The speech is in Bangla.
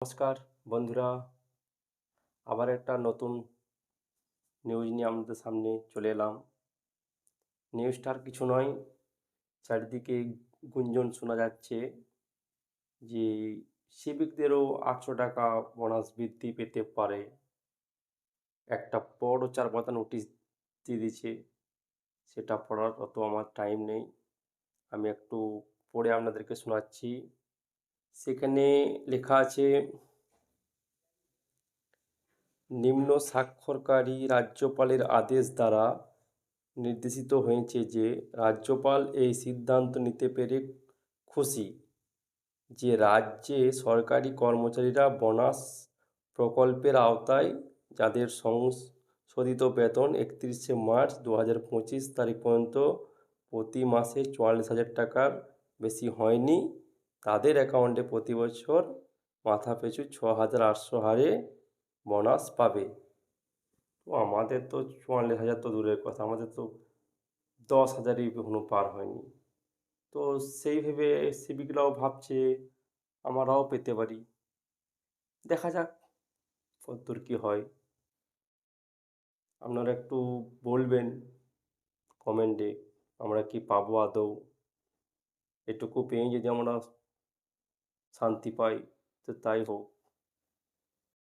নমস্কার, বন্ধুরা। আবার একটা নতুন নিউজ নিয়ে আপনাদের সামনে চলে এলাম। নিউজটার কিছু নয়, চারিদিকে গুঞ্জন শোনা যাচ্ছে যে সিভিকদেরও আটশো টাকা বোনাস বৃদ্ধি পেতে পারে। একটা বড় চার পাতা নোটিশ দিয়ে দিয়েছে, সেটা পড়ার অত আমার টাইম নেই। আমি একটু পড়ে আপনাদেরকে শোনাচ্ছি। সেখানে লেখা আছে, নিম্ন স্বাক্ষরকারী রাজ্যপালের আদেশ দ্বারা নির্দেশিত হয়েছে যে রাজ্যপাল এই সিদ্ধান্ত নিতে পেরে খুশি। যে রাজ্যে সরকারি কর্মচারীরা বোনাস প্রকল্পের আওতায় যাদের সংশোধিত বেতন একত্রিশে মার্চ দু হাজার পঁচিশ তারিখ পর্যন্ত প্রতি মাসে চুয়াল্লিশ হাজার টাকার বেশি হয়নি তাদের অ্যাকাউন্টে প্রতি বছর মাথাপিছু ছ হাজার আটশো হারে বোনাস পাবে। তো আমাদের তো চুয়াল্লিশ হাজার তো দূরের কথা, আমাদের তো দশ হাজারই এখনও পার হয়নি। তো সেই ভেবে সিভিকরাও ভাবছে, আমরাও পেতে পারি। দেখা যাক কতদূর কী হয়। আপনারা একটু বলবেন কমেন্টে আমরা কি পাবো আদৌ? এটুকু পেয়ে যদি আমরা শান্তি পাই তো তাই হোক